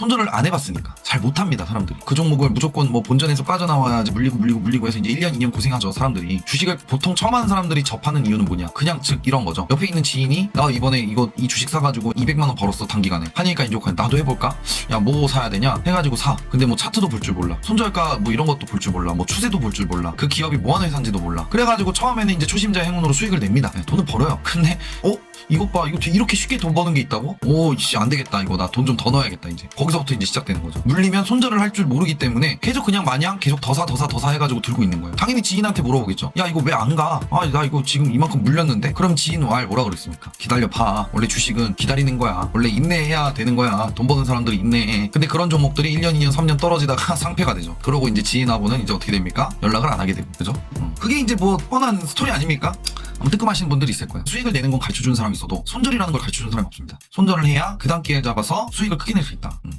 손절을 안 해봤으니까 잘 못합니다 사람들이. 그 종목을 무조건 뭐 본전에서 빠져나와야지 물리고 물리고 물리고 해서 이제 1년 2년 고생하죠 사람들이. 주식을 보통 처음 하는 사람들이 접하는 이유는 뭐냐? 그냥 즉 이런 거죠. 옆에 있는 지인이 나 이번에 이거 이 주식 사가지고 200만 원 벌었어 단기간에. 하니까 욕하니 나도 해볼까? 야 뭐 사야 되냐? 해가지고 사. 근데 뭐 차트도 볼 줄 몰라. 손절가 뭐 이런 것도 볼 줄 몰라. 뭐 추세도 볼 줄 몰라. 그 기업이 뭐 하는 회사인지도 몰라. 그래가지고 처음에는 이제 초심자 행운으로 수익을 냅니다. 네, 돈을 벌어요. 근데 어 이것 봐 이거 이렇게 쉽게 돈 버는 게 있다고? 오 이씨 안 되겠다 이거 나 돈 좀 더 넣어야겠다 이제 거기서부터 이제 시작되는 거죠 물리면 손절을 할 줄 모르기 때문에 계속 그냥 마냥 계속 더 사 더 사 더 사 해가지고 들고 있는 거예요 당연히 지인한테 물어보겠죠 야 이거 왜 안 가? 아 나 이거 지금 이만큼 물렸는데 그럼 지인 왈 뭐라 그랬습니까? 기다려 봐 원래 주식은 기다리는 거야 원래 인내해야 되는 거야 돈 버는 사람들이 인내해 근데 그런 종목들이 1년 2년 3년 떨어지다가 상패가 되죠 그러고 이제 지인하고는 이제 어떻게 됩니까? 연락을 안 하게 되고 그죠? 음. 그게 이제 뭐 뻔한 스토리 아닙니까? 뜨끔하시는 분들이 있을 거예요. 수익을 내는 건 가르쳐주는 사람이 있어도 손절이라는 걸 가르쳐주는 사람이 없습니다. 손절을 해야 그 단계에 잡아서 수익을 크게 낼 수 있다. 음.